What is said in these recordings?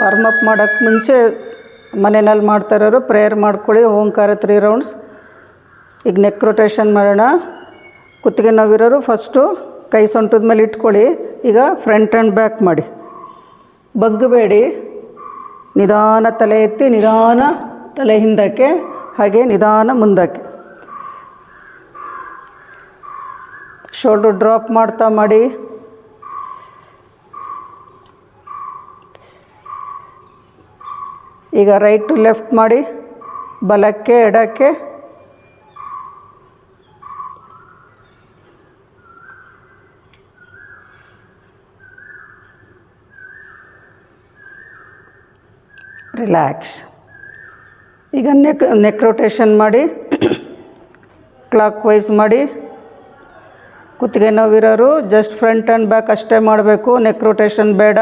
Warm up ಮಾಡೋಕ್ಕೆ ಮುಂಚೆ ಮನೆಯಲ್ಲಿ ಮಾಡ್ತಾ ಇರೋರು ಪ್ರೇಯರ್ ಮಾಡ್ಕೊಳ್ಳಿ, ಓಂಕಾರ ತ್ರೀ ರೌಂಡ್ಸ್ ಈಗ ನೆಕ್ ರೊಟೇಷನ್ ಮಾಡೋಣ. ಕುತ್ತಿಗೆ ನೋವಿರೋರು ಫಸ್ಟು ಕೈ ಸೊಂಟದ ಮೇಲೆ ಇಟ್ಕೊಳ್ಳಿ. ಈಗ ಫ್ರಂಟ್ ಆ್ಯಂಡ್ ಬ್ಯಾಕ್ ಮಾಡಿ. ಬಗ್ಗಬೇಡಿ. ನಿಧಾನ ತಲೆ ಎತ್ತಿ, ನಿಧಾನ ತಲೆ ಹಿಂದಕ್ಕೆ, ಹಾಗೆ ನಿಧಾನ ಮುಂದಕ್ಕೆ. ಶೋಲ್ಡ್ರ್ ಡ್ರಾಪ್ ಮಾಡ್ತಾ ಮಾಡಿ. ಈಗ ರೈಟ್ ಟು ಲೆಫ್ಟ್ ಮಾಡಿ, ಬಲಕ್ಕೆ, ಎಡಕ್ಕೆ. ರಿಲ್ಯಾಕ್ಸ್ ಈಗ ನೆಕ್ ನೆಕ್ ರೊಟೇಷನ್ ಮಾಡಿ ಕ್ಲಾಕ್ ವೈಸ್ ಮಾಡಿ. ಕುತ್ತಿಗೆ ನೋವಿರೋರು ಜಸ್ಟ್ ಫ್ರಂಟ್ ಆ್ಯಂಡ್ ಬ್ಯಾಕ್ ಅಷ್ಟೇ ಮಾಡಬೇಕು ನೆಕ್ ರೊಟೇಷನ್ ಬೇಡ.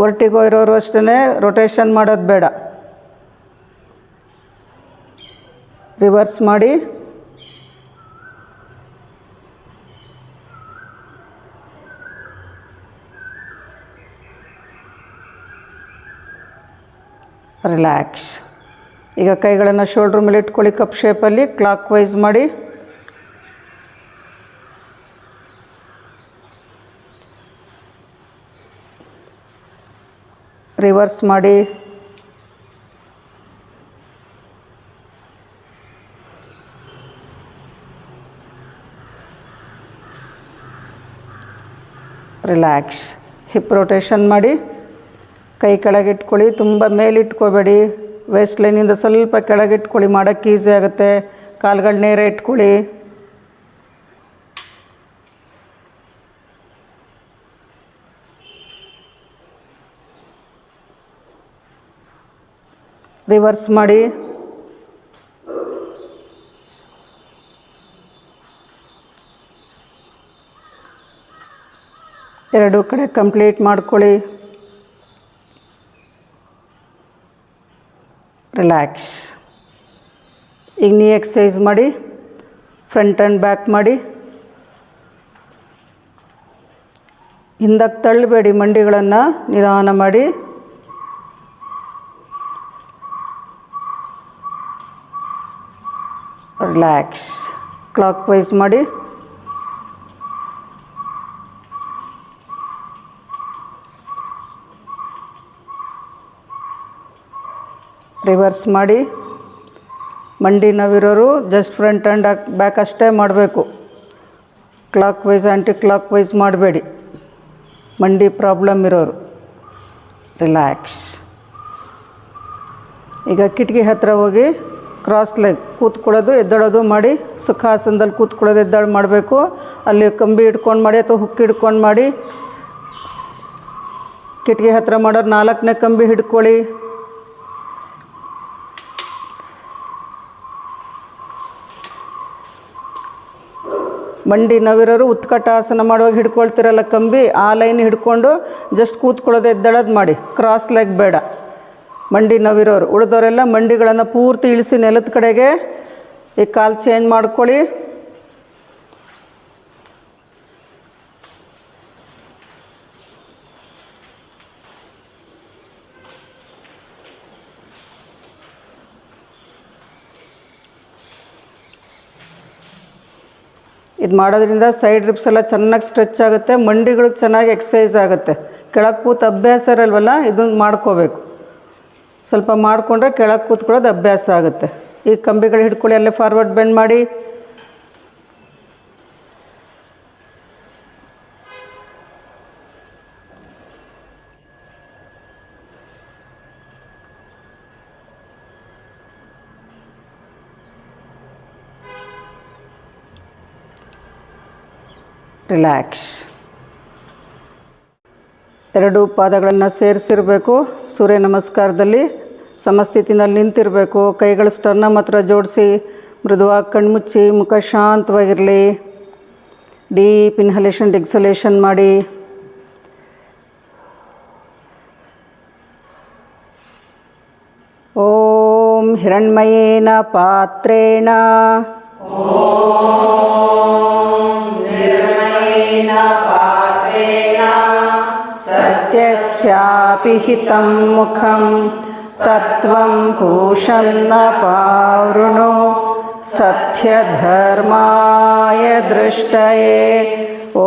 ವರ್ಟಿಗೋ ಇರೋರು ಅಷ್ಟೇ ರೊಟೇಷನ್ ಮಾಡೋದು ಬೇಡ. ರಿವರ್ಸ್ ಮಾಡಿ. ರಿಲ್ಯಾಕ್ಸ್ ಈಗ ಕೈಗಳನ್ನು ಶೋಲ್ಡ್ರ್ ಮೇಲೆ ಇಟ್ಕೊಳ್ಳಿ ಕಪ್ ಶೇಪಲ್ಲಿ ಕ್ಲಾಕ್ ವೈಸ್ ಮಾಡಿ. ರಿವರ್ಸ್ ಮಾಡಿ. ರಿಲ್ಯಾಕ್ಸ್ ಹಿಪ್ ರೊಟೇಷನ್ ಮಾಡಿ. ಕೈ ಕೆಳಗಿಟ್ಕೊಳ್ಳಿ, ತುಂಬ ಮೇಲಿಟ್ಕೋಬೇಡಿ. ವೇಸ್ಟ್ ಲೈನಿಂದ ಸ್ವಲ್ಪ ಕೆಳಗಿಟ್ಕೊಳ್ಳಿ, ಮಾಡೋಕ್ಕೆ ಈಸಿ ಆಗುತ್ತೆ. ಕಾಲುಗಳು ನೇರ ಇಟ್ಕೊಳ್ಳಿ. ರಿವರ್ಸ್ ಮಾಡಿ. ಎರಡು ಕಡೆ ಕಂಪ್ಲೀಟ್ ಮಾಡ್ಕೊಳ್ಳಿ. ರಿಲ್ಯಾಕ್ಸ್. ಈಗ ನೀ ಎಕ್ಸಸೈಸ್ ಮಾಡಿ, ಫ್ರಂಟ್ ಆ್ಯಂಡ್ ಬ್ಯಾಕ್ ಮಾಡಿ. ಹಿಂದಕ್ಕೆ ತಳ್ಳಬೇಡಿ ಮಂಡಿಗಳನ್ನು ನಿಧಾನ ಮಾಡಿ. ರಿಲ್ಯಾಕ್ಸ್ ಕ್ಲಾಕ್ ವೈಸ್ ಮಾಡಿ. ರಿವರ್ಸ್ ಮಾಡಿ. ಮಂಡಿ ನೋವಿರೋರು ಜಸ್ಟ್ ಫ್ರಂಟ್ ಆ್ಯಂಡ್ ಬ್ಯಾಕ್ ಅಷ್ಟೇ ಮಾಡಬೇಕು. Clockwise anticlockwise ಮಾಡಬೇಡಿ. ಮಂಡಿ ಪ್ರಾಬ್ಲಮ್ ಇರೋರು. ರಿಲ್ಯಾಕ್ಸ್ ಈಗ ಕಿಟಕಿ ಹತ್ತಿರ ಹೋಗಿ ಕ್ರಾಸ್ ಲೆಗ್ ಕೂತ್ಕೊಳ್ಳೋದು, ಎದ್ದೇಳೋದು ಮಾಡಿ, ಸುಖಾಸನದಲ್ಲಿ ಕೂತ್ಕೊಳ್ಳೋದು, ಎದ್ದಾಳು ಮಾಡಬೇಕು. ಅಲ್ಲಿ ಕಂಬಿ ಹಿಡ್ಕೊಂಡು ಮಾಡಿ ಅಥವಾ ಹುಕ್ಕಿ ಹಿಡ್ಕೊಂಡು ಮಾಡಿ, ಕಿಟಕಿ ಹತ್ತಿರ ಮಾಡೋರು ನಾಲ್ಕನೇ ಕಂಬಿ ಹಿಡ್ಕೊಳ್ಳಿ. ಮಂಡಿ ನೋವಿರೋರು ಉತ್ಕಟಾಸನ ಮಾಡುವಾಗ ಹಿಡ್ಕೊಳ್ತಿರಲ್ಲ ಕಂಬಿ, ಆ ಲೈನ್ ಹಿಡ್ಕೊಂಡು ಜಸ್ಟ್ ಕೂತ್ಕೊಳ್ಳೋದು, ಎದ್ದೇಳೋದು ಮಾಡಿ. ಕ್ರಾಸ್ ಲೆಗ್ ಬೇಡ. ಮಂಡಿ ನೋವಿರೋರು. ಉಳಿದವರೆಲ್ಲ ಮಂಡಿಗಳನ್ನು ಪೂರ್ತಿ ಇಳಿಸಿ ನೆಲದ ಕಡೆಗೆ ಈ ಕಾಲು ಚೇಂಜ್ ಮಾಡ್ಕೊಳ್ಳಿ. ಇದು ಮಾಡೋದ್ರಿಂದ ಸೈಡ್ ರಿಪ್ಸ್ ಎಲ್ಲ ಚೆನ್ನಾಗಿ ಸ್ಟ್ರೆಚ್ ಆಗುತ್ತೆ. ಮಂಡಿಗಳಿಗೆ ಚೆನ್ನಾಗಿ ಎಕ್ಸಸೈಸ್ ಆಗುತ್ತೆ. ಕೆಳಗೆ ಕೂತು ಅಭ್ಯಾಸ ಇರಲ್ವಲ್ಲ, ಇದನ್ನು ಮಾಡ್ಕೋಬೇಕು. ಸ್ವಲ್ಪ ಮಾಡಿಕೊಂಡ್ರೆ ಕೆಳಗೆ ಕೂತ್ಕೊಳ್ಳೋದು ಅಭ್ಯಾಸ ಆಗುತ್ತೆ. ಈ ಕಂಬಿಗಳು ಹಿಡ್ಕೊಳ್ಳಿ, ಅಲ್ಲೇ ಫಾರ್ವರ್ಡ್ ಬೆಂಡ್ ಮಾಡಿ. ರಿಲ್ಯಾಕ್ಸ್ ಎರಡು ಪಾದಗಳನ್ನು ಸೇರಿಸಿರಬೇಕು. ಸೂರ್ಯ ನಮಸ್ಕಾರದಲ್ಲಿ. ಸಮಸ್ಥಿತಿನಲ್ಲಿ ನಿಂತಿರಬೇಕು. ಕೈಗಳ ಸ್ಟರ್ನ ಮಾತ್ರ ಜೋಡಿಸಿ, ಮೃದುವಾಗಿ ಕಣ್ಮುಚ್ಚಿ, ಮುಖ ಶಾಂತವಾಗಿರಲಿ. ಡೀಪ್ ಇನ್ಹಲೇಷನ್ ಡಿಕ್ಸಲೇಷನ್ ಮಾಡಿ. ಓಂ ಹಿರಣ್ಮಯೇನ ಪಾತ್ರೇಣ. ಸತ್ಯಸ್ಯಾಪಿ ಹಿತಂ ಮುಖಂ. तत्त्वं पूषन्न पावृणो सत्यधर्माय दृष्टये ॐ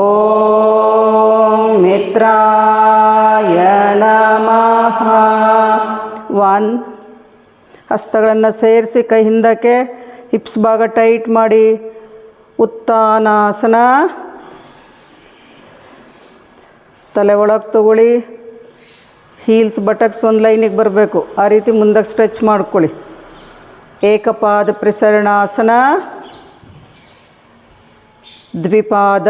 मित्राय नमः ಒನ್ ಹಸ್ತಗಳನ್ನು ಸೇರಿಸಿ ಕೈ ಹಿಂದಕ್ಕೆ ಹಿಪ್ಸ್ ಭಾಗ ಟೈಟ್ ಮಾಡಿ ಉತ್ತಾನಾಸನ ತಲೆ ಒಳಗೆ ತಗೊಳ್ಳಿ ಹೀಲ್ಸ್ ಬಟಕ್ಸ್ ಒಂದು ಲೈನಿಗೆ ಬರಬೇಕು. ಆ ರೀತಿ ಮುಂದಕ್ಕೆ ಸ್ಟ್ರೆಚ್ ಮಾಡ್ಕೊಳ್ಳಿ. ಏಕಪಾದ ಪ್ರಸರಣಾಸನ, ದ್ವಿಪಾದ,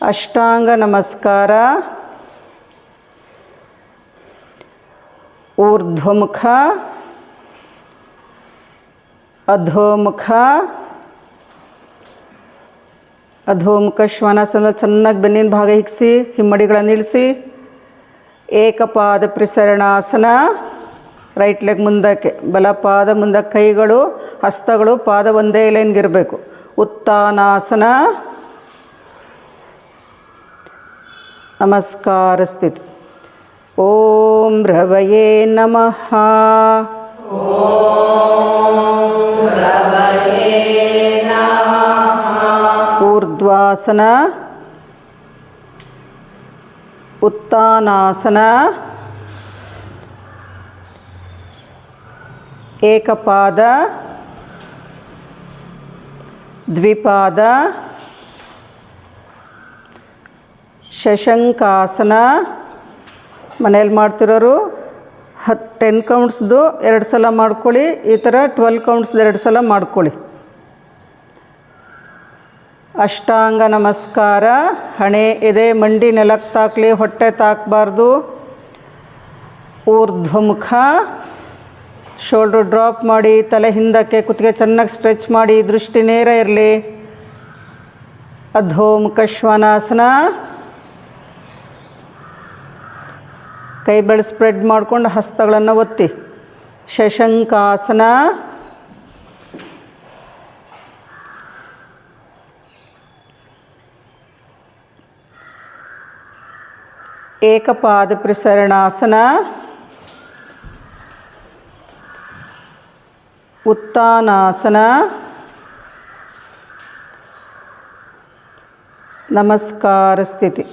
ಅಷ್ಟಾಂಗ ನಮಸ್ಕಾರ, ಊರ್ಧ್ವಮುಖ, ಅಧೋಮುಖ ಅಧೋಮುಖ ಶ್ವಾನಾಸನ ಚೆನ್ನಾಗಿ ಬೆನ್ನಿನ ಭಾಗ ಹಿಗ್ಸಿ, ಹಿಮ್ಮಡಿಗಳನ್ನು ಇಳಿಸಿ, ಏಕಪಾದ ಪ್ರಸರಣಾಸನ ರೈಟ್ ಲೆಗ್ ಮುಂದಕ್ಕೆ, ಬಲಪಾದ ಮುಂದಕ್ಕೆ ಕೈಗಳು, ಹಸ್ತಗಳು, ಪಾದ ಒಂದೇ ಲೈನ್ಗಿರಬೇಕು ಉತ್ತಾನಾಸನ, ನಮಸ್ಕಾರ ಸ್ಥಿತಿ. ಓಂ ರವಯೇ ನಮಃ. ಊರ್ಧ್ವಾಸನ, ಉತ್ತಾನಾಸನ, ಏಕಪಾದ, ದ್ವಿಪಾದ, ಶಶಂಕಾಸನ ಮನೇಲಿ ಮಾಡ್ತಿರೋರು ಹತ್ತು ಟೆನ್ ಕೌಂಟ್ಸ್ದು ಎರಡು ಸಲ ಮಾಡ್ಕೊಳ್ಳಿ, ಈ ಥರ ಟ್ವೆಲ್ ಕೌಂಟ್ಸ್ದು ಎರಡು ಸಲ ಮಾಡ್ಕೊಳ್ಳಿ. ಅಷ್ಟಾಂಗ ನಮಸ್ಕಾರ. ಹಣೆ ಎದೆ ಮಂಡಿ ನೆಲಕ್ಕೆ ತಾಕಲಿ, ಹೊಟ್ಟೆ ತಾಕಬಾರ್ದು. ಊರ್ಧ್ವಮುಖ. ಶೋಲ್ಡ್ರ್ ಡ್ರಾಪ್ ಮಾಡಿ, ತಲೆ ಹಿಂದಕ್ಕೆ, ಕುತ್ತಿಗೆ ಚೆನ್ನಾಗಿ ಸ್ಟ್ರೆಚ್ ಮಾಡಿ, ದೃಷ್ಟಿ ನೇರ ಇರಲಿ. ಅಧೋಮುಖ ಶ್ವಾನಾಸನ. ಕೈ ಬೆಳೆ ಸ್ಪ್ರೆಡ್ ಮಾಡಿಕೊಂಡು ಹಸ್ತಗಳನ್ನು ಒತ್ತಿ. ಶಶಂಕಾಸನ. ಏಕಪಾದ ಪ್ರಸರಣಾಸನ ಉತ್ತಾನಾಸನ. ನಮಸ್ಕಾರ ಸ್ಥಿತಿ.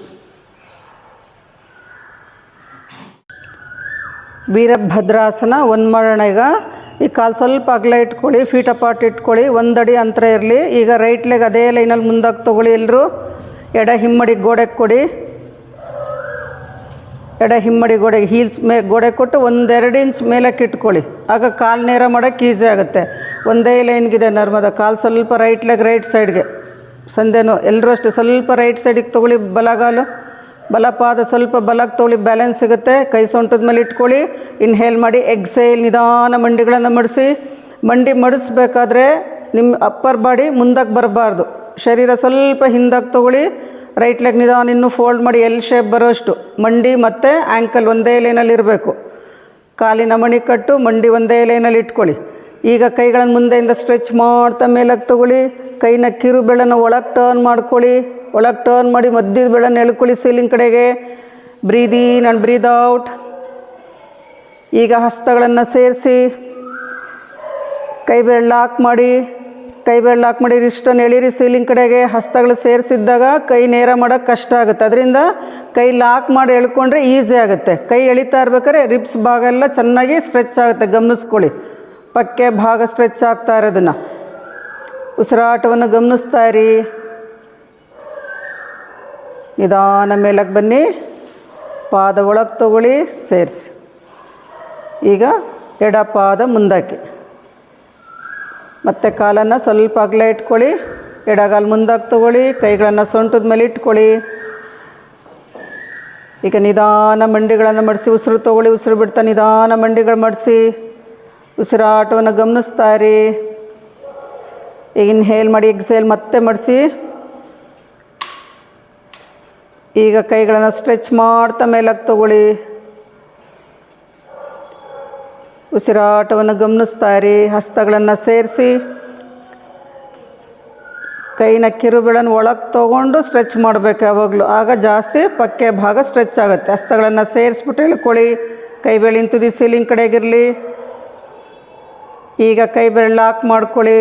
ವೀರಭದ್ರಾಸನ ಒಂದು ಮಾಡೋಣ ಈಗ. ಈ ಕಾಲು ಸ್ವಲ್ಪ ಅಗಲ ಇಟ್ಕೊಳ್ಳಿ ಫೀಟ್ ಅಪಾರ್ಟ್ ಇಟ್ಕೊಳ್ಳಿ, ಒಂದಡಿ ಅಂತರ ಇರಲಿ. ಈಗ ರೈಟ್ ಲೆಗ್ ಅದೇ ಲೈನಲ್ಲಿ ಮುಂದಾಗಿ ತೊಗೊಳ್ಳಿ ಎಲ್ಲರೂ ಎಡ ಹಿಮ್ಮಡಿ ಗೋಡೆಗೆ ಕೊಡಿ. ಎಡ ಹಿಮ್ಮಡಿ ಗೋಡೆಗೆ ಹೀಲ್ಸ್ ಮೇ, ಗೋಡೆ ಕೊಟ್ಟು ಒಂದೆರಡು ಇಂಚ್ ಮೇಲಕ್ಕೆ ಇಟ್ಕೊಳ್ಳಿ. ಆಗ ಕಾಲು ನೇರ ಮಾಡೋಕ್ಕೆ ಈಸಿ ಆಗುತ್ತೆ. ಒಂದೇ ಲೈನ್ಗಿದೆ ನರ್ಮದ. ಕಾಲು ಸ್ವಲ್ಪ ರೈಟ್ ಲೆಗ್ ರೈಟ್ ಸೈಡ್ಗೆ ಸಂದೇನು ಎಲ್ಲರೂ ಅಷ್ಟೇ ಸ್ವಲ್ಪ ರೈಟ್ ಸೈಡಿಗೆ ತೊಗೊಳ್ಳಿ ಬಲಗಾಲು. ಬಲಪಾದ ಸ್ವಲ್ಪ ಬಲಕ್ಕೆ ತೊಗೊಳ್ಳಿ ಬ್ಯಾಲೆನ್ಸ್ ಸಿಗುತ್ತೆ. ಕೈ ಸೊಂಟದ ಮೇಲೆ ಇಟ್ಕೊಳ್ಳಿ. ಇನ್ಹೇಲ್ ಮಾಡಿ ಎಕ್ಸೈಲ್ ನಿಧಾನ ಮಂಡಿಗಳನ್ನು ಮಡಿಸಿ. ಮಂಡಿ ಮಡಿಸ್ಬೇಕಾದ್ರೆ ನಿಮ್ಮ ಅಪ್ಪರ್ ಬಾಡಿ ಮುಂದಕ್ಕೆ ಬರಬಾರ್ದು. ಶರೀರ ಸ್ವಲ್ಪ ಹಿಂದಕ್ಕೆ ತೊಗೊಳ್ಳಿ. ರೈಟ್ ಲೆಗ್ ನಿಧಾನ ಇನ್ನೂ ಫೋಲ್ಡ್ ಮಾಡಿ ಎಲ್ ಶೇಪ್ ಬರೋಷ್ಟು. ಮಂಡಿ ಮತ್ತು ಆ್ಯಂಕಲ್ ಒಂದೇ ಲೈನಲ್ಲಿ ಇರಬೇಕು. ಕಾಲಿನ ಮಣಿ ಕಟ್ಟು ಮಂಡಿ ಒಂದೇ ಲೈನಲ್ಲಿ ಇಟ್ಕೊಳ್ಳಿ. ಈಗ ಕೈಗಳನ್ನು ಮುಂದೆಯಿಂದ ಸ್ಟ್ರೆಚ್ ಮಾಡ್ತಾ ಮೇಲಕ್ಕೆ ತೊಗೊಳ್ಳಿ. ಕೈನ ಕಿರು ಬೆಳೆನ ಒಳಗೆ ಟರ್ನ್ ಮಾಡ್ಕೊಳ್ಳಿ. ಒಳಗೆ ಟರ್ನ್ ಮಾಡಿ ಮಧ್ಯದ ಬೆಳನ ಎಳ್ಕೊಳ್ಳಿ ಸೀಲಿಂಗ್ ಕಡೆಗೆ. Breathe in and breathe out ಈಗ ಹಸ್ತಗಳನ್ನು ಸೇರಿಸಿ. ಕೈ ಬೆರಳು ಲಾಕ್ ಮಾಡಿ. ಕೈ ಬೆರಳು ಲಾಕ್ ಮಾಡಿರಿ ಇಷ್ಟನ್ನು ಎಳೀರಿ ಸೀಲಿಂಗ್ ಕಡೆಗೆ ಹಸ್ತಗಳು ಸೇರಿಸಿದ್ದಾಗ ಕೈ ನೇರ ಮಾಡೋಕ್ಕೆ ಕಷ್ಟ ಆಗುತ್ತೆ. ಅದರಿಂದ ಕೈ ಲಾಕ್ ಮಾಡಿ ಎಳ್ಕೊಂಡ್ರೆ ಈಸಿ ಆಗುತ್ತೆ. ಕೈ ಎಳಿತಾ ಇರ್ಬೇಕಾದ್ರೆ ರಿಪ್ಸ್ ಭಾಗ ಎಲ್ಲ ಚೆನ್ನಾಗಿ ಸ್ಟ್ರೆಚ್ ಆಗುತ್ತೆ. ಗಮನಿಸ್ಕೊಳ್ಳಿ. ಪಕ್ಕೆ ಭಾಗ ಸ್ಟ್ರೆಚ್ ಆಗ್ತಾ ಇರೋದನ್ನು. ಉಸಿರಾಟವನ್ನು ಗಮನಿಸ್ತಾ ಇರಿ. ನಿಧಾನ ಮೇಲಕ್ಕೆ ಬನ್ನಿ. ಪಾದ ಒಳಗೆ ತಗೊಳ್ಳಿ, ಸೇರಿಸಿ. ಈಗ ಎಡ ಪಾದ ಮುಂದಕ್ಕೆ. ಮತ್ತು ಕಾಲನ್ನು ಸ್ವಲ್ಪ ಅಗಲ ಇಟ್ಕೊಳ್ಳಿ. ಎಡಗಾಲು ಮುಂದಾಗಿ ತಗೊಳ್ಳಿ ಕೈಗಳನ್ನು ಸೊಂಟದ ಮೇಲೆ ಇಟ್ಕೊಳ್ಳಿ. ಈಗ ನಿಧಾನ ಮಂಡಿಗಳನ್ನು ಮಡಿಸಿ, ಉಸಿರು ತಗೊಳ್ಳಿ. ಉಸಿರು ಬಿಡ್ತಾ ನಿಧಾನ ಮಂಡಿಗಳು ಮಡಿಸಿ. ಉಸಿರಾಟವನ್ನು ಗಮನಿಸ್ತಾ ಇರಿ. ಈಗ ಇನ್ಹೇಲ್ ಮಾಡಿ, ಎಕ್ಸೇಲ್ ಮತ್ತೆ ಮಡಿಸಿ. ಈಗ ಕೈಗಳನ್ನು ಸ್ಟ್ರೆಚ್ ಮಾಡ್ತಾ ಮೇಲಕ್ಕೆ ತಗೊಳ್ಳಿ. ಉಸಿರಾಟವನ್ನು ಗಮನಿಸ್ತಾ ಇರಿ ಹಸ್ತಗಳನ್ನು ಸೇರಿಸಿ, ಕೈನ ಕಿರುಬೆಳನ್ನು ಒಳಗೆ ತೊಗೊಂಡು ಸ್ಟ್ರೆಚ್ ಮಾಡಬೇಕು ಯಾವಾಗಲೂ. ಆಗ ಜಾಸ್ತಿ ಪಕ್ಕೆ ಭಾಗ ಸ್ಟ್ರೆಚ್ ಆಗುತ್ತೆ. ಹಸ್ತಗಳನ್ನು ಸೇರಿಸ್ಬಿಟ್ಟು ಇಳ್ಕೊಳ್ಳಿ. ಕೈ ಬೆಳಿನ ತುದಿ ಸೀಲಿಂಗ್ ಕಡೆಗಿರಲಿ. ಈಗ ಕೈ ಬೆರಳು ಲಾಕ್ ಮಾಡ್ಕೊಳ್ಳಿ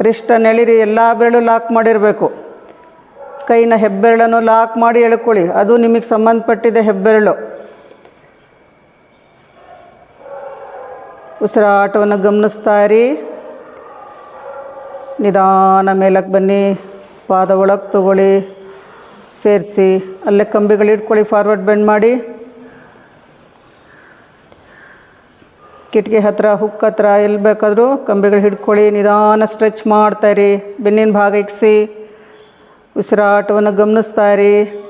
ರಿಸ್ಟನ್ನು ಎಳಿರಿ. ಎಲ್ಲ ಬೆರಳು ಲಾಕ್ ಮಾಡಿರಬೇಕು. ಕೈನ ಹೆಬ್ಬೆರಳನ್ನು ಲಾಕ್ ಮಾಡಿ ಎಳ್ಕೊಳ್ಳಿ. ಅದು ನಿಮಗೆ ಸಂಬಂಧಪಟ್ಟಿದೆ ಹೆಬ್ಬೆರಳು. ಉಸಿರಾಟವನ್ನು ಗಮನಿಸ್ತಾ ಇರಿ ನಿಧಾನ ಮೇಲಕ್ಕೆ ಬನ್ನಿ. ಪಾದ ಒಳಗೆ ತಗೊಳ್ಳಿ. ಸೇರಿಸಿ. ಅಲ್ಲೇ ಕಂಬಿಗಳು ಇಟ್ಕೊಳ್ಳಿ. ಫಾರ್ವರ್ಡ್ ಬೆಂಡ್ ಮಾಡಿ. ಕಿಟಕಿ ಹತ್ರ ಹುಕ್ ಹತ್ರ ಎಲ್ಲಿ ಬೇಕಾದರೂ ಕಂಬಿಗಳು ಹಿಡ್ಕೊಳ್ಳಿ. ನಿಧಾನ ಸ್ಟ್ರೆಚ್ ಮಾಡ್ತಾಯಿರಿ. ಬೆನ್ನಿನ ಭಾಗ ಇಕ್ಸಿ. ಉಸಿರಾಟವನ್ನು ಗಮನಿಸ್ತಾ ಇರಿ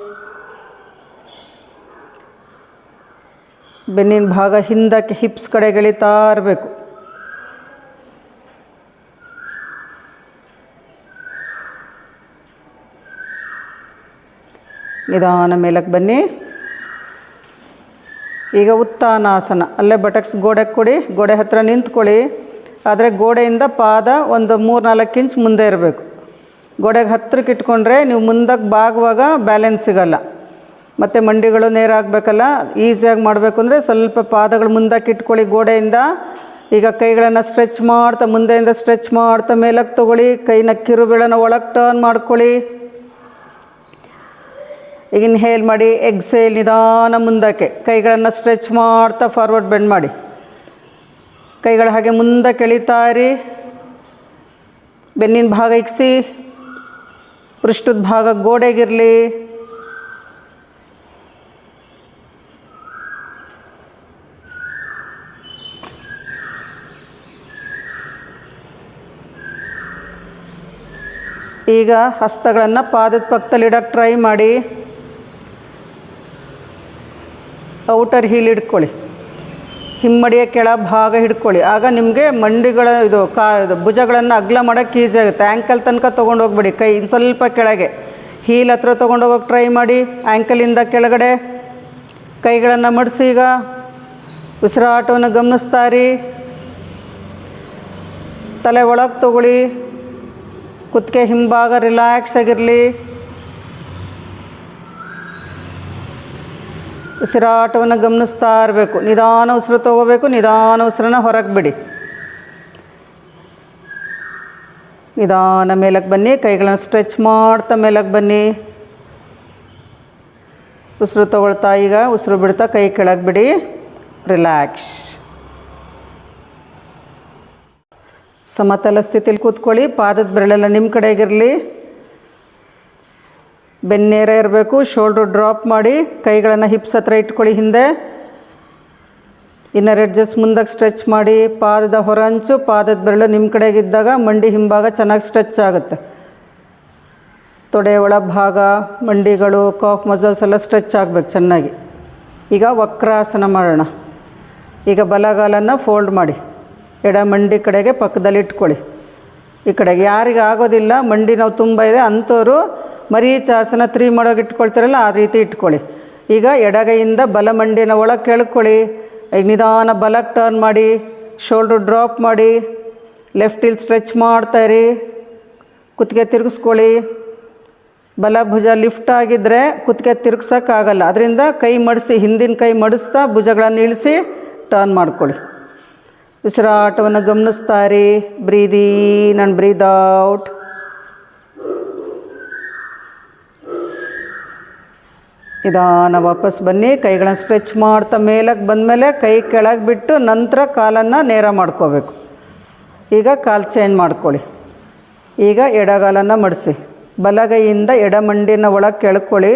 ಬೆನ್ನಿನ ಭಾಗ ಹಿಂದಕ್ಕೆ ಹಿಪ್ಸ್ ಕಡೆ ಗೆಳಿತಾ ಇರಬೇಕು ನಿಧಾನ ಮೇಲಕ್ಕೆ ಬನ್ನಿ. ಈಗ ಉತ್ತಾನಾಸನ, ಅಲ್ಲೇ ಬಟಕ್ಸ್ ಗೋಡೆ ಕೊಡಿ, ಗೋಡೆ ಹತ್ತಿರ ನಿಂತ್ಕೊಳ್ಳಿ. ಆದರೆ ಗೋಡೆಯಿಂದ ಪಾದ ಒಂದು ಮೂರು ನಾಲ್ಕು ಇಂಚ್ ಮುಂದೆ ಇರಬೇಕು. ಗೋಡೆಗೆ ಹತ್ತಿರಕ್ಕೆ ಇಟ್ಕೊಂಡ್ರೆ ನೀವು ಮುಂದಕ್ಕೆ ಬಾಗುವಾಗ ಬ್ಯಾಲೆನ್ಸ್ ಸಿಗಲ್ಲ. ಮತ್ತು ಮಂಡಿಗಳು ನೇರ ಆಗಬೇಕಲ್ಲ ಈಸಿಯಾಗಿ ಮಾಡಬೇಕು ಅಂದರೆ ಸ್ವಲ್ಪ ಪಾದಗಳು ಮುಂದಕ್ಕೆ ಇಟ್ಕೊಳ್ಳಿ ಗೋಡೆಯಿಂದ. ಈಗ ಕೈಗಳನ್ನು ಸ್ಟ್ರೆಚ್ ಮಾಡ್ತಾ, ಮುಂದೆಯಿಂದ ಸ್ಟ್ರೆಚ್ ಮಾಡ್ತಾ, ಮೇಲಕ್ಕೆ ತೊಗೊಳ್ಳಿ, ಕೈನ ಕಿರುಬೆಳನ ಒಳಗೆ ಟರ್ನ್ ಮಾಡ್ಕೊಳ್ಳಿ. ಈಗ ಇನ್ಹೇಲ್ ಮಾಡಿ ಎಕ್ಸೇಲ್ ನಿಧಾನ ಮುಂದಕ್ಕೆ. ಕೈಗಳನ್ನು ಸ್ಟ್ರೆಚ್ ಮಾಡ್ತಾ ಫಾರ್ವರ್ಡ್ ಬೆಂಡ್ ಮಾಡಿ. ಕೈಗಳು ಹಾಗೆ ಮುಂದಕ್ಕೆ ಎಳಿತಾ ಇರಿ. ಬೆನ್ನಿನ ಭಾಗ ಇಕ್ಸಿ. ಪೃಷ್ಠದ ಭಾಗ ಗೋಡೆಗಿರಲಿ ಈಗ ಹಸ್ತಗಳನ್ನು ಪಾದದ ಪಕ್ಕದಲ್ಲಿ ಇಡೋಕ್ಕೆ ಟ್ರೈ ಮಾಡಿ. ಔಟರ್ ಹೀಲ್ ಹಿಡ್ಕೊಳ್ಳಿ. ಹಿಮ್ಮಡಿಯ ಕೆಳ ಭಾಗ ಹಿಡ್ಕೊಳ್ಳಿ. ಆಗ ನಿಮಗೆ ಮಂಡಿಗಳ ಇದು ಕಾ ಇದು ಭುಜಗಳನ್ನು ಅಗ್ಲ ಮಾಡೋಕ್ಕೆ ಈಸಿ ಆಗುತ್ತೆ. ಆ್ಯಂಕಲ್ ತನಕ ತೊಗೊಂಡು ಹೋಗ್ಬಿಡಿ. ಕೈ ಇನ್ನು ಸ್ವಲ್ಪ ಕೆಳಗೆ. ಹೀಲ್ ಹತ್ರ ತೊಗೊಂಡು ಹೋಗೋಕೆ ಟ್ರೈ ಮಾಡಿ. ಆ್ಯಂಕಲಿಂದ ಕೆಳಗಡೆ. ಕೈಗಳನ್ನು ಮಡಿಸಿ ಈಗ. ಉಸಿರಾಟವನ್ನು ಗಮನಿಸ್ತಾ ರೀ ತಲೆ ಒಳಗೆ ತೊಗೊಳ್ಳಿ. ಕುತ್ತಿಗೆ ಹಿಂಭಾಗ ರಿಲ್ಯಾಕ್ಸ್ ಆಗಿರಲಿ. ಉಸಿರಾಟವನ್ನು ಗಮನಿಸ್ತಾ ಇರಬೇಕು. ನಿಧಾನ ಉಸಿರು ತಗೋಬೇಕು, ನಿಧಾನ ಉಸಿರನ್ನ ಹೊರಗೆ ಬಿಡಿ. ನಿಧಾನ ಮೇಲಕ್ಕೆ ಬನ್ನಿ, ಕೈಗಳನ್ನು ಸ್ಟ್ರೆಚ್ ಮಾಡ್ತಾ ಮೇಲಕ್ಕೆ ಬನ್ನಿ. ಉಸಿರು ತಗೊಳ್ತಾ ಈಗ, ಉಸಿರು ಬಿಡ್ತಾ ಕೈ ಕೆಳಗೆ ಬಿಡಿ. ರಿಲ್ಯಾಕ್ಸ್ ಸಮತಲ ಸ್ಥಿತಿಲಿ ಕೂತ್ಕೊಳ್ಳಿ. ಪಾದದ ಬೆರಳೆಲ್ಲ ನಿಮ್ಮ ಕಡೆಗಿರಲಿ. ಬೆನ್ನೇರ ಇರಬೇಕು. ಶೋಲ್ಡ್ರ್ ಡ್ರಾಪ್ ಮಾಡಿ. ಕೈಗಳನ್ನು ಹಿಪ್ಸ್ ಹತ್ರ ಇಟ್ಕೊಳ್ಳಿ ಹಿಂದೆ. ಇನ್ನರ್ ಎಡ್ಜಸ್ ಮುಂದಕ್ಕೆ ಸ್ಟ್ರೆಚ್ ಮಾಡಿ. ಪಾದದ ಹೊರಂಚು, ಪಾದದ ಬೆರಳು ನಿಮ್ಮ ಕಡೆಗಿದ್ದಾಗ ಮಂಡಿ ಹಿಂಭಾಗ ಚೆನ್ನಾಗಿ ಸ್ಟ್ರೆಚ್ ಆಗುತ್ತೆ. ತೊಡೆ ಒಳಭಾಗ ಮಂಡಿಗಳು ಕಾಫ್ ಮಸಲ್ಸ್ ಎಲ್ಲ ಸ್ಟ್ರೆಚ್ ಆಗಬೇಕು ಚೆನ್ನಾಗಿ. ಈಗ ವಕ್ರಾಸನ ಮಾಡೋಣ. ಈಗ ಬಲಗಾಲನ್ನು ಫೋಲ್ಡ್ ಮಾಡಿ. ಎಡ ಮಂಡಿ ಕಡೆಗೆ ಪಕ್ಕದಲ್ಲಿ ಇಟ್ಕೊಳ್ಳಿ. ಈ ಕಡೆಗೆ ಯಾರಿಗೆ ಆಗೋದಿಲ್ಲ, ಮಂಡಿ ನಾವು ತುಂಬ ಇದೆ, ಅಂಥವ್ರು ಮರೀಚಾಸನ ತ್ರೀ ಮಾಡೋಕೆ ಇಟ್ಕೊಳ್ತಾರಲ್ಲ, ಆ ರೀತಿ ಇಟ್ಕೊಳ್ಳಿ. ಈಗ ಎಡಗೈಯಿಂದ ಬಲ ಮಂಡಿನ ಒಳಗೆ ಕೇಳ್ಕೊಳ್ಳಿ. ಈಗ ನಿಧಾನ ಬಲಕ್ಕೆ ಟರ್ನ್ ಮಾಡಿ ಶೋಲ್ಡ್ರ್ ಡ್ರಾಪ್ ಮಾಡಿ ಲೆಫ್ಟ್ ಇಲ್ಲಿ ಸ್ಟ್ರೆಚ್ ಮಾಡ್ತಾಯಿರಿ ಕುತ್ತಿಗೆ ತಿರುಗಿಸ್ಕೊಳ್ಳಿ. ಬಲ ಭುಜ ಲಿಫ್ಟ್ ಆಗಿದ್ದರೆ ಕುತ್ತಿಗೆ ತಿರುಗ್ಸೋಕ್ಕಾಗಲ್ಲ. ಅದರಿಂದ ಕೈ ಮಡಿಸಿ, ಹಿಂದಿನ ಕೈ ಮಡಿಸ್ತಾ ಭುಜಗಳನ್ನು ಇಳಿಸಿ ಟರ್ನ್ ಮಾಡ್ಕೊಳ್ಳಿ. ಉಸಿರಾಟವನ್ನು ಗಮನಿಸ್ತಾರೆ. ಬ್ರೀದಿ, ನಾನು ಬ್ರೀದ್ ಔಟ್. ನಿಧಾನ ವಾಪಸ್ ಬನ್ನಿ. ಕೈಗಳನ್ನು ಸ್ಟ್ರೆಚ್ ಮಾಡ್ತಾ ಮೇಲಕ್ಕೆ ಬಂದಮೇಲೆ ಕೈ ಕೆಳಗೆ ಬಿಟ್ಟು ನಂತರ ಕಾಲನ್ನು ನೇರ ಮಾಡ್ಕೋಬೇಕು. ಈಗ ಕಾಲು ಚೇಂಜ್ ಮಾಡ್ಕೊಳ್ಳಿ. ಈಗ ಎಡಗಾಲನ್ನು ಮಡಿಸಿ. ಬಲಗೈಯಿಂದ ಎಡ ಮಂಡಿನ ಒಳಗೆ ಕೆಳ್ಕೊಳ್ಳಿ.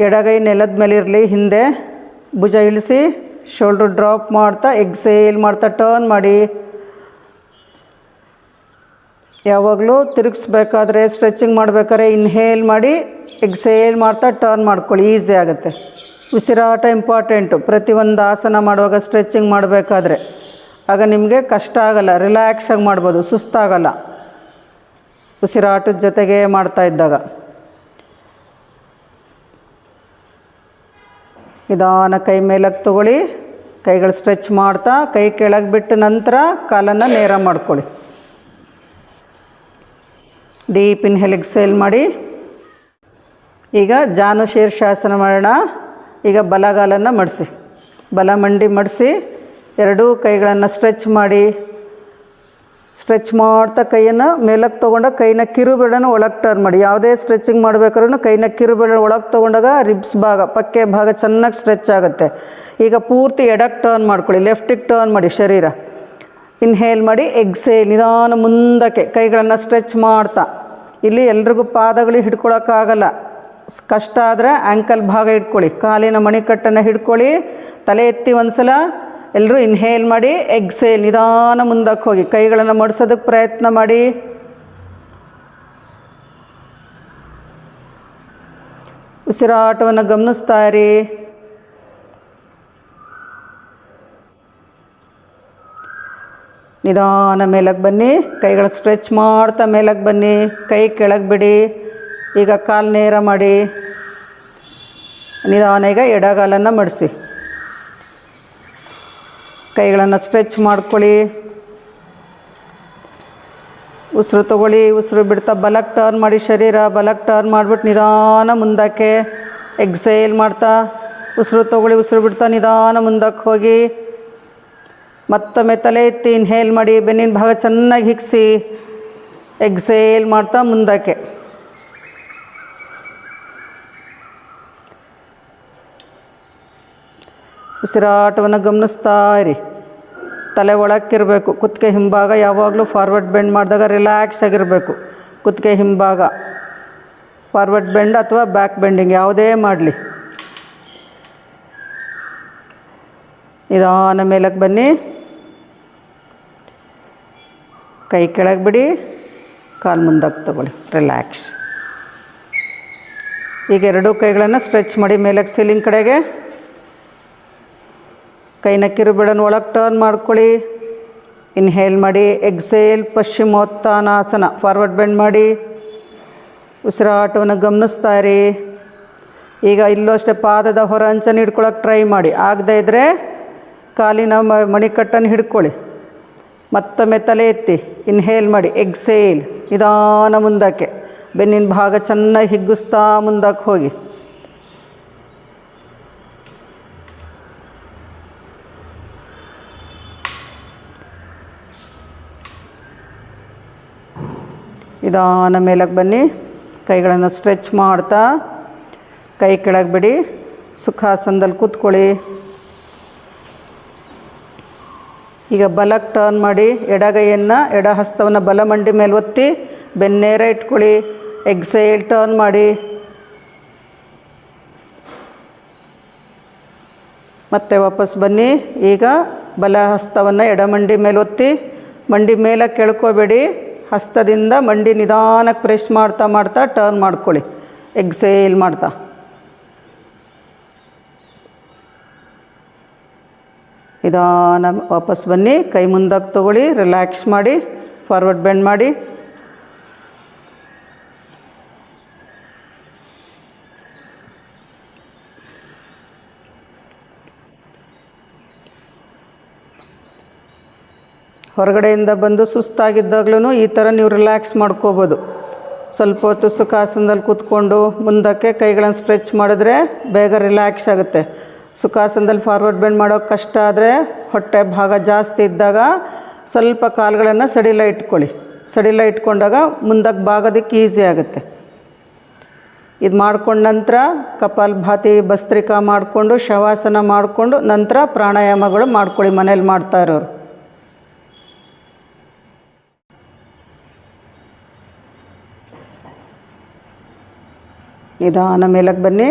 ಎಡಗೈ ನೆಲದ ಮೇಲೆ ಇರಲಿ ಹಿಂದೆ ಭುಜ ಇಳಿಸಿ. ಶೋಲ್ಡ್ರ್ ಡ್ರಾಪ್ ಮಾಡ್ತಾ ಎಕ್ಸೇಲ್ ಮಾಡ್ತಾ ಟರ್ನ್ ಮಾಡಿ. ಯಾವಾಗಲೂ ತಿರುಗಿಸ್ಬೇಕಾದ್ರೆ ಸ್ಟ್ರೆಚಿಂಗ್ ಮಾಡಬೇಕಾದ್ರೆ ಇನ್ಹೇಲ್ ಮಾಡಿ ಎಕ್ಸೇಲ್ ಮಾಡ್ತಾ ಟರ್ನ್ ಮಾಡ್ಕೊಳ್ಳಿ. ಈಸಿ ಆಗುತ್ತೆ. ಉಸಿರಾಟ ಇಂಪಾರ್ಟೆಂಟು ಪ್ರತಿಯೊಂದು ಆಸನ ಮಾಡುವಾಗ ಸ್ಟ್ರೆಚಿಂಗ್ ಮಾಡಬೇಕಾದ್ರೆ. ಆಗ ನಿಮಗೆ ಕಷ್ಟ ಆಗಲ್ಲ ರಿಲ್ಯಾಕ್ಸಾಗಿ ಮಾಡ್ಬೋದು, ಸುಸ್ತಾಗಲ್ಲ. ಉಸಿರಾಟದ ಜೊತೆಗೆ ಮಾಡ್ತಾ ಇದ್ದಾಗ. ನಿಧಾನ ಕೈ ಮೇಲಕ್ಕೆ ತಗೊಳ್ಳಿ. ಕೈಗಳು ಸ್ಟ್ರೆಚ್ ಮಾಡ್ತಾ, ಕೈ ಕೆಳಗೆ ಬಿಟ್ಟ ನಂತರ ಕಾಲನ್ನು ನೇರ ಮಾಡ್ಕೊಳ್ಳಿ. ಡೀಪ್ ಇನ್ಹೇಲ್ ಸೇಲ್ ಮಾಡಿ. ಈಗ ಜಾನು ಶೀರ್ಷಾಸನ ಮಾಡೋಣ. ಈಗ ಬಲಗಾಲನ್ನು ಮಡಿಸಿ. ಬಲ ಮಂಡಿ ಮಡಿಸಿ. ಎರಡೂ ಕೈಗಳನ್ನು ಸ್ಟ್ರೆಚ್ ಮಾಡಿ. ಸ್ಟ್ರೆಚ್ ಮಾಡ್ತಾ ಕೈಯನ್ನು ಮೇಲಕ್ಕೆ ತೊಗೊಂಡ ಕೈನ ಕಿರುಬೆರಳನ್ನು ಒಳಗೆ ಟರ್ನ್ ಮಾಡಿ. ಯಾವುದೇ ಸ್ಟ್ರೆಚಿಂಗ್ ಮಾಡಬೇಕಾದ್ರೂ ಕೈನ ಕಿರುಬೆರಳು ಒಳಗೆ ತೊಗೊಂಡಾಗ ರಿಬ್ಸ್ ಭಾಗ, ಪಕ್ಕೆ ಭಾಗ ಚೆನ್ನಾಗಿ ಸ್ಟ್ರೆಚ್ ಆಗುತ್ತೆ. ಈಗ ಪೂರ್ತಿ ಎಡಕ್ಕೆ ಟರ್ನ್ ಮಾಡ್ಕೊಳ್ಳಿ ಲೆಫ್ಟಿಗೆ ಟರ್ನ್ ಮಾಡಿ ಶರೀರ. ಇನ್ಹೇಲ್ ಮಾಡಿ ಎಕ್ಸೇಲ್ ನಿಧಾನ ಮುಂದಕ್ಕೆ ಕೈಗಳನ್ನು ಸ್ಟ್ರೆಚ್ ಮಾಡ್ತಾ. ಇಲ್ಲಿ ಎಲ್ರಿಗೂ ಪಾದಗಳು ಹಿಡ್ಕೊಳಕ್ಕಾಗಲ್ಲ ಕಷ್ಟ ಆದರೆ ಆ್ಯಂಕಲ್ ಭಾಗ ಇಟ್ಕೊಳ್ಳಿ ಕಾಲಿನ ಮಣಿಕಟ್ಟನ್ನು ಹಿಡ್ಕೊಳ್ಳಿ. ತಲೆ ಎತ್ತಿ ಒಂದ್ಸಲ. ಎಲ್ಲರೂ ಇನ್ಹೇಲ್ ಮಾಡಿ ಎಕ್ಸೇಲ್ ನಿಧಾನ ಮುಂದಕ್ಕೆ ಹೋಗಿ, ಕೈಗಳನ್ನು ಮಡಿಸೋದಕ್ಕೆ ಪ್ರಯತ್ನ ಮಾಡಿ. ಉಸಿರಾಟವನ್ನು ಗಮನಿಸ್ತಾ ಇರಿ. ನಿಧಾನ ಮೇಲಕ್ಕೆ ಬನ್ನಿ, ಕೈಗಳ ಸ್ಟ್ರೆಚ್ ಮಾಡ್ತಾ ಮೇಲಕ್ಕೆ ಬನ್ನಿ, ಕೈ ಕೆಳಗೆ ಬಿಡಿ. ಈಗ ಕಾಲು ನೇರ ಮಾಡಿ, ನಿಧಾನ ಈಗ ಎಡಗಾಲನ್ನು ಮಡಿಸಿ. ಕೈಗಳನ್ನು ಸ್ಟ್ರೆಚ್ ಮಾಡ್ಕೊಳ್ಳಿ. ಉಸಿರು ತಗೊಳ್ಳಿ, ಉಸಿರು ಬಿಡ್ತಾ ಬಲಕ್ಕೆ ಟರ್ನ್ ಮಾಡಿ ಶರೀರ ಬಲಕ್ಕೆ ಟರ್ನ್ ಮಾಡಿಬಿಟ್ಟು ನಿಧಾನ ಮುಂದಕ್ಕೆ ಎಕ್ಸೈಲ್ ಮಾಡ್ತಾ, ಉಸಿರು ತಗೊಳ್ಳಿ, ಉಸಿರು ಬಿಡ್ತಾ ನಿಧಾನ ಮುಂದಕ್ಕೆ ಹೋಗಿ. ಮತ್ತೊಮ್ಮೆ ತಲೆ ಎತ್ತಿ ಇನ್ಹೇಲ್ ಮಾಡಿ, ಬೆನ್ನಿನ ಭಾಗ ಚೆನ್ನಾಗಿ ಹಿಗ್ಸಿ ಎಕ್ಸೇಲ್ ಮಾಡ್ತಾ ಮುಂದಕ್ಕೆ. ಉಸಿರಾಟವನ್ನು ಗಮನಿಸ್ತಾ ಇರಿ ತಲೆ ಒಳಕ್ಕಿರಬೇಕು. ಕುತ್ತಿಗೆ ಹಿಂಭಾಗ ಯಾವಾಗಲೂ ಫಾರ್ವರ್ಡ್ ಬೆಂಡ್ ಮಾಡಿದಾಗ ರಿಲ್ಯಾಕ್ಸ್ ಆಗಿರಬೇಕು. ಕುತ್ತಿಗೆ ಹಿಂಭಾಗ. ಫಾರ್ವರ್ಡ್ ಬೆಂಡ್ ಅಥವಾ ಬ್ಯಾಕ್ ಬೆಂಡಿಂಗ್ ಯಾವುದೇ ಮಾಡಲಿ. ನಿಧಾನ ಮೇಲಕ್ಕೆ ಬನ್ನಿ. ಕೈ ಕೆಳಗೆ ಬಿಡಿ. ಕಾಲು ಮುಂದಕ್ಕೆ ತಗೊಳ್ಳಿ. ರಿಲ್ಯಾಕ್ಸ್ ಈಗ ಎರಡೂ ಕೈಗಳನ್ನು ಸ್ಟ್ರೆಚ್ ಮಾಡಿ ಮೇಲಕ್ಕೆ ಸೀಲಿಂಗ್ ಕಡೆಗೆ. ಕೈನ ಬಿಡನ್ ಒಳಗೆ ಟರ್ನ್ ಮಾಡ್ಕೊಳ್ಳಿ. ಇನ್ಹೇಲ್ ಮಾಡಿ ಎಕ್ಸೇಲ್ ಪಶ್ಚಿಮೋತ್ಥಾನಾಸನ ಫಾರ್ವರ್ಡ್ ಬೆಂಡ್ ಮಾಡಿ. ಉಸಿರಾಟವನ್ನು ಗಮನಿಸ್ತಾ ಇರಿ. ಈಗ ಇಲ್ಲೂ ಅಷ್ಟೇ ಪಾದದ ಹೊರ ಅಂಚನ್ನು ಹಿಡ್ಕೊಳಕ್ಕೆ ಟ್ರೈ ಮಾಡಿ. ಆಗದೇ ಇದ್ದರೆ ಕಾಲಿನ ಮಣಿಕಟ್ಟನ್ನು ಹಿಡ್ಕೊಳ್ಳಿ. ಮತ್ತೊಮ್ಮೆ ತಲೆ ಎತ್ತಿ ಇನ್ಹೇಲ್ ಮಾಡಿ ಎಕ್ಸೇಲ್ ನಿಧಾನ ಮುಂದಕ್ಕೆ. ಬೆನ್ನಿನ ಭಾಗ ಚೆನ್ನಾಗಿ ಹಿಗ್ಗಿಸ್ತಾ ಮುಂದಕ್ಕೆ ಹೋಗಿ. ನಿಧಾನ ಮೇಲಕ್ಕೆ ಬನ್ನಿ. ಕೈಗಳನ್ನು ಸ್ಟ್ರೆಚ್ ಮಾಡ್ತಾ ಕೈ ಕೆಳಗೆ ಬಿಡಿ. ಸುಖಾಸನದಲ್ಲಿ ಕೂತ್ಕೊಳ್ಳಿ. ಈಗ ಬಲಕ್ಕೆ ಟರ್ನ್ ಮಾಡಿ. ಎಡಗೈಯನ್ನು, ಎಡ ಹಸ್ತವನ್ನು ಬಲ ಮಂಡಿ ಮೇಲೆ ಒತ್ತಿ ಬೆನ್ನೇರ ಇಟ್ಕೊಳ್ಳಿ ಎಕ್ಸೈಲ್ ಟರ್ನ್ ಮಾಡಿ. ಮತ್ತೆ ವಾಪಸ್ ಬನ್ನಿ. ಈಗ ಬಲ ಹಸ್ತವನ್ನು ಎಡ ಮಂಡಿ ಮೇಲೆ ಒತ್ತಿ. ಮಂಡಿ ಮೇಲೆ ಕೆಳ್ಕೋಬೇಡಿ. ಹಸ್ತದಿಂದ ಮಂಡಿ ನಿಧಾನಕ್ಕೆ ಪ್ರೆಸ್ ಮಾಡ್ತಾ ಮಾಡ್ತಾ ಟರ್ನ್ ಮಾಡ್ಕೊಳ್ಳಿ. ಎಕ್ಸೇಲ್ ಮಾಡ್ತಾ. ನಿಧಾನ ವಾಪಸ್ ಬನ್ನಿ. ಕೈ ಮುಂದಕ್ಕೆ ತಗೊಳ್ಳಿ ರಿಲ್ಯಾಕ್ಸ್ ಮಾಡಿ ಫಾರ್ವರ್ಡ್ ಬೆಂಡ್ ಮಾಡಿ. ಹೊರಗಡೆಯಿಂದ ಬಂದು ಸುಸ್ತಾಗಿದ್ದಾಗ್ಲೂ ಈ ಥರ ನೀವು ರಿಲ್ಯಾಕ್ಸ್ ಮಾಡ್ಕೋಬೋದು. ಸ್ವಲ್ಪ ಹೊತ್ತು ಸುಖಾಸನದಲ್ಲಿ ಕೂತ್ಕೊಂಡು ಮುಂದಕ್ಕೆ ಕೈಗಳನ್ನು ಸ್ಟ್ರೆಚ್ ಮಾಡಿದ್ರೆ ಬೇಗ ರಿಲ್ಯಾಕ್ಸ್ ಆಗುತ್ತೆ. ಸುಖಾಸನದಲ್ಲಿ ಫಾರ್ವರ್ಡ್ ಬೆಂಡ್ ಮಾಡೋಕೆ ಕಷ್ಟ ಆದರೆ ಹೊಟ್ಟೆ ಭಾಗ ಜಾಸ್ತಿ ಇದ್ದಾಗ ಸ್ವಲ್ಪ ಕಾಲುಗಳನ್ನು ಸಡಿಲ ಇಟ್ಕೊಳ್ಳಿ. ಸಡಿಲ ಇಟ್ಕೊಂಡಾಗ ಮುಂದಕ್ಕೆ ಬಾಗೋದಕ್ಕೆ ಈಸಿ ಆಗುತ್ತೆ. ಇದು ಮಾಡ್ಕೊಂಡ ನಂತರ ಕಪಾಲಭಾತಿ ಭಸ್ತ್ರಿಕಾ ಮಾಡಿಕೊಂಡು ಶವಾಸನ ಮಾಡಿಕೊಂಡು ನಂತರ ಪ್ರಾಣಾಯಾಮಗಳು ಮಾಡ್ಕೊಳ್ಳಿ ಮನೇಲಿ ಮಾಡ್ತಾ ಇರೋರು. ನಿಧಾನ ಮೇಲಕ್ಕೆ ಬನ್ನಿ.